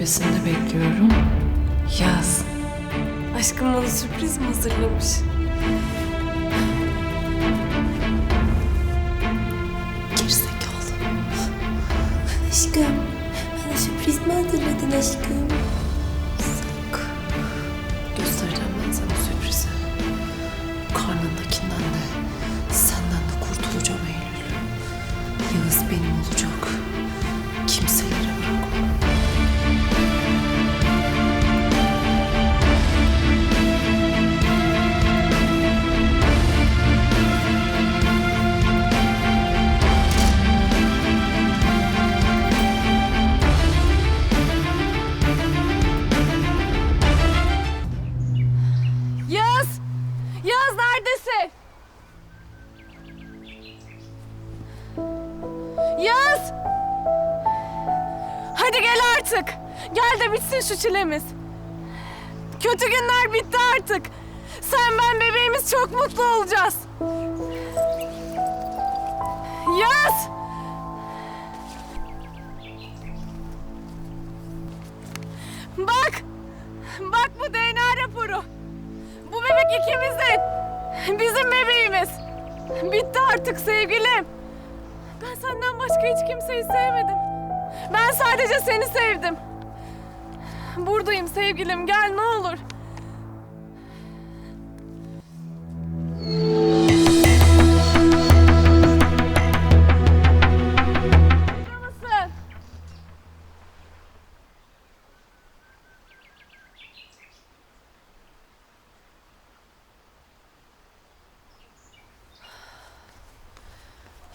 tepesinde bekliyorum. Yaz. Aşkım bana sürpriz mi hazırlamış? Gerizekalı. Aşkım, bana sürpriz mi hazırladın aşkım? Gel artık. Gel de bitsin şu çilemiz. Kötü günler bitti artık. Sen ben bebeğimiz çok mutlu olacağız. Yaz! Bak! Bak bu DNA raporu. Bu bebek ikimizin. Bizim bebeğimiz. Bitti artık sevgilim. Ben senden başka hiç kimseyi sevmedim. Ben sadece seni sevdim. Buradayım sevgilim gel ne olur.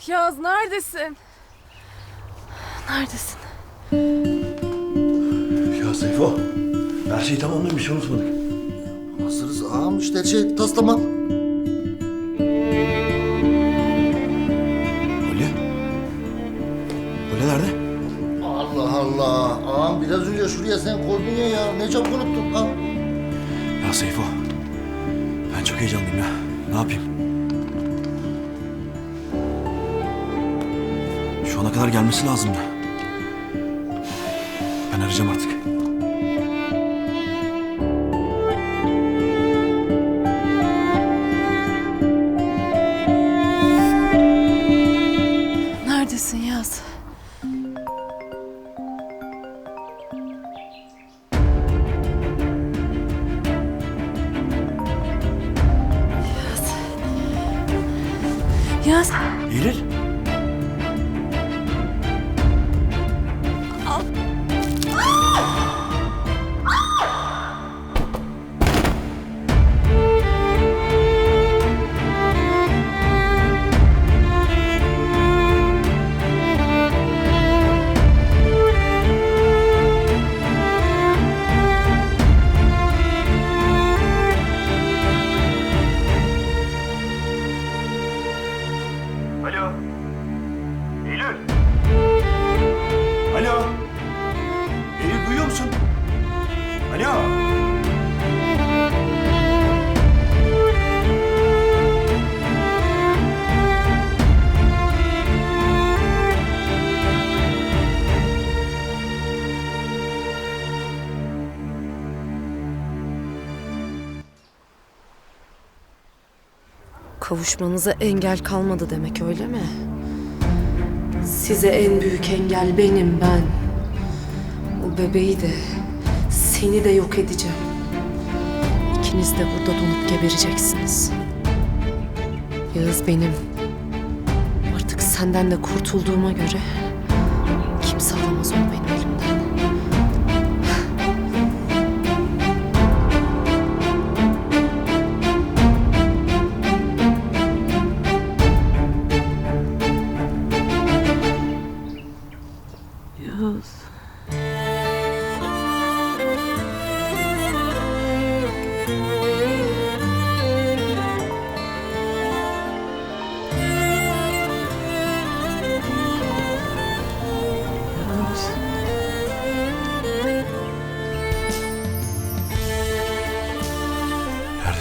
Yaz neredesin? Neredesin? Ya Seyfo, her şey tamam değil mi? Bir şey unutmadık. Hazırız ağam işte her şey tas tamam. Kolye nerede? Allah Allah. Ağam biraz önce şuraya sen koydun ya ya. Ne çabuk unuttun al. Ya Seyfo, ben çok heyecanlıyım ya. Ne yapayım? Şu ana kadar gelmesi lazımdı. Ben arayacağım artık. Neredesin Yaz? Yaz. Yaz. Kavuşmanıza engel kalmadı demek öyle mi? Size en büyük engel benim ben. O bebeği de seni de yok edeceğim. İkiniz de burada donup gebereceksiniz. Yağız benim. Artık senden de kurtulduğuma göre kimse alamaz onu benim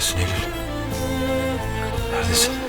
Neredesin Eylül? Neredesin?